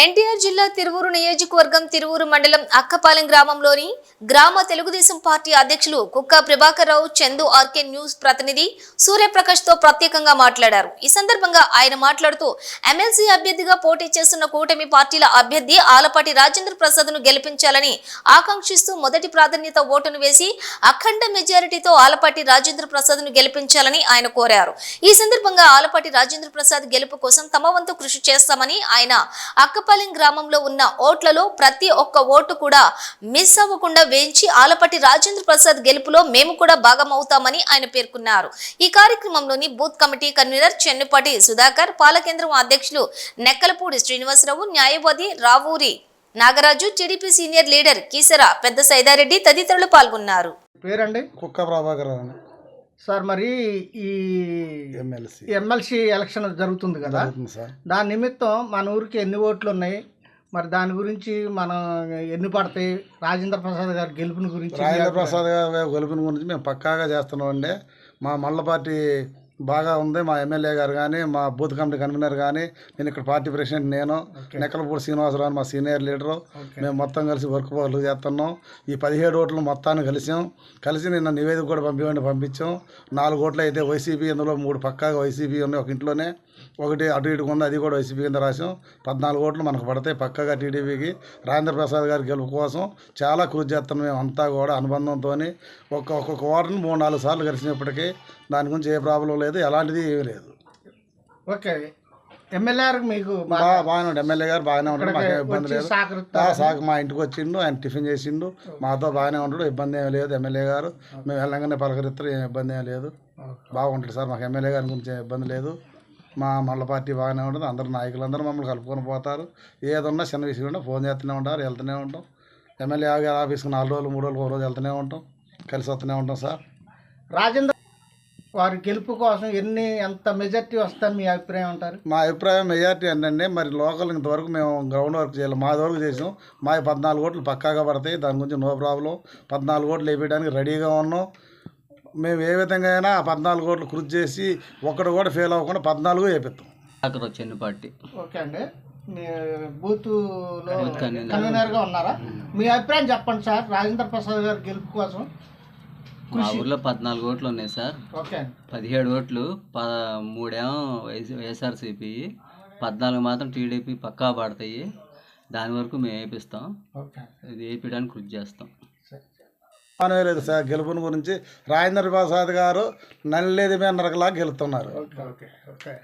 ఎన్టీఆర్ జిల్లా తిరువూరు నియోజకవర్గం తిరువూరు మండలం అక్కపాలెం గ్రామంలోని గ్రామ తెలుగుదేశం పార్టీ అధ్యక్షులు కుక్క ప్రభాకర్ రావు చందు ఆర్కే న్యూస్ ప్రతినిధి సూర్యప్రకాష్తో ప్రత్యేకంగా మాట్లాడారు. ఈ సందర్భంగా ఆయన మాట్లాడుతూ ఎమ్మెల్సీ అభ్యర్థిగా పోటీ చేస్తున్న కూటమి పార్టీల అభ్యర్థి ఆలపాటి రాజేంద్ర ప్రసాద్ను గెలిపించాలని ఆకాంక్షిస్తూ మొదటి ప్రాధాన్యత ఓటును వేసి అఖండ మెజారిటీతో ఆలపాటి రాజేంద్ర ప్రసాద్ను గెలిపించాలని ఆయన కోరారు. ఈ సందర్భంగా ఆలపాటి రాజేంద్ర ప్రసాద్ గెలుపు కోసం తమ వంతు కృషి చేస్తామని ఆయన అక్క అక్కపాలెం గ్రామంలో ఉన్న ఓట్లలో ప్రతి ఒక్క ఓటు కూడా మిస్ అవ్వకుండా వేయించి ఆలపటి రాజేంద్ర ప్రసాద్ గెలుపులో మేము కూడా భాగమవుతామని ఆయన పేర్కొన్నారు. ఈ కార్యక్రమంలోని booth committee convener Chennupati Sudhakar పాలకేంద్రం అధ్యక్షులు నెక్కలపూడి శ్రీనివాసరావు న్యాయవాది Ravuri Nagaraju TDP senior leader Keesara పెద్ద సైదారెడ్డి తదితరులు పాల్గొన్నారు. పేరండి? కుక్క ప్రభాకర్ అని సార్ మరి ఈ ఎమ్మెల్సీ. ఎమ్మెల్సీ ఎలక్షన్ జరుగుతుంది కదా? దాని నిమిత్తం మన ఊరికి ఎన్ని ఓట్లు ఉన్నాయి? మరి దాని గురించి మనం ఎన్ని పడతాయి? రాజేంద్ర ప్రసాద్ గారి గెలుపుని గురించి రాజేంద్ర ప్రసాద్ గారి గెలుపుని గురించి మేము పక్కాగా చేస్తున్నాం అండి మా మల్ల పార్టీ బాగా ఉంది. మా ఎమ్మెల్యే గారు కానీ మా బూత్ కమిటీ కన్వీనర్ కానీ నేను ఇక్కడ పార్టీ ప్రెసిడెంట్ నేను నెక్కలపూడి శ్రీనివాసరావు మా సీనియర్ లీడరు. మేము మొత్తం కలిసి వర్క్ పనులు చేస్తున్నాం. ఈ పదిహేడు ఓట్లు మొత్తాన్ని కలిసాం. కలిసి నిన్న నివేదిక కూడా పంపించండి పంపించాం. నాలుగు ఓట్లు అయితే వైసీపీ ఇందులో మూడు పక్కాగా వైసీపీ ఉన్నాయి ఒక ఇంట్లోనే. ఒకటి అటు ఇటు ఉంది అది కూడా వైసీపీ కింద రాసాం. పద్నాలుగు ఓట్లు మనకు పడతాయి పక్కగా టీడీపీకి. రాజేంద్ర ప్రసాద్ గారి గెలుపు కోసం చాలా కృషి చేస్తున్నాం మేము అంతా కూడా అనుబంధంతో ఒక్క ఒక్కొక్క ఓటర్ని మూడు నాలుగు సార్లు కలిసినప్పటికీ దాని గురించి ఏ ప్రాబ్లం లేదు. ఎలాంటిది ఏమీ లేదు. ఓకే. ఎమ్మెల్యే మీకు బాగా బాగా బాగానే ఉంటాడు ఎమ్మెల్యే గారు బాగానే ఉంటాడు మాకు ఇబ్బంది లేదు. సాకు మా ఇంటికి వచ్చిండు ఆయన టిఫిన్ చేసిండు. మాతో బాగానే ఉంటాడు ఇబ్బంది ఏమీ లేదు ఎమ్మెల్యే గారు. మేము వెళ్ళంగానే పలకరిస్తారు ఏం ఇబ్బంది ఏమీ లేదు. బాగుంటుంది సార్ మాకు ఎమ్మెల్యే గారి గురించి ఇబ్బంది లేదు. మా మల్ల పార్టీ బాగానే ఉంటుంది అందరు నాయకులందరూ మమ్మల్ని కలుపుకొని పోతారు. ఏదన్నా చిన్న విషయం ఫోన్ చేస్తూనే ఉంటారు వెళ్తూనే ఉంటాం. ఎమ్మెల్యే గారి ఆఫీస్కి నాలుగు రోజులు మూడు రోజులు ఒక రోజు వెళ్తూనే ఉంటాం. కలిసి వస్తూనే ఉంటాం సార్. రాజేంద్ర వారి గెలుపు కోసం ఎన్ని ఎంత మెజార్టీ వస్తుందని మీ అభిప్రాయం ఉంటారు మా అభిప్రాయం మెజార్టీ ఏంటంటే మరి లోకల్ ఇంతవరకు మేము గ్రౌండ్ వర్క్ చేయాలి. మా వరకు చేసాం. మా పద్నాలుగు ఓట్లు పక్కాగా పడతాయి. దాని గురించి నో ప్రాబ్లం. పద్నాలుగు ఓట్లు వేయడానికి రెడీగా ఉన్నాం. మేము ఏ విధంగా అయినా ఆ పద్నాలుగు ఓట్లు కృషి చేసి ఒక్కడు కూడా ఫెయిల్ అవ్వకుండా పద్నాలుగు వేపిస్తాం. అక్కడ వచ్చింది పార్టీ. ఓకే అండి. మీ బూత్లో కన్వీనర్గా ఉన్నారా? మీ అభిప్రాయం చెప్పండి సార్. రాజేంద్ర ప్రసాద్ గారి గెలుపు కోసం. మా ఊర్లో పద్నాలుగు ఓట్లు ఉన్నాయి సార్. పదిహేడు ఓట్లు ప మూడేమో వైఎస్ వైఎస్ఆర్సీపీ. పద్నాలుగు మాత్రం టీడీపీ పక్కా పడతాయి. దాని వరకు మేము వేపిస్తాం ఓకే. ఇది వేపించడానికి కృషి చేస్తాం. అనే లేదు సార్ గెలుపుని గురించి. రాజేంద్ర ప్రసాద్ గారు నల్లేది మీద నరకలా గెలుతున్నారు. Okay okay okay.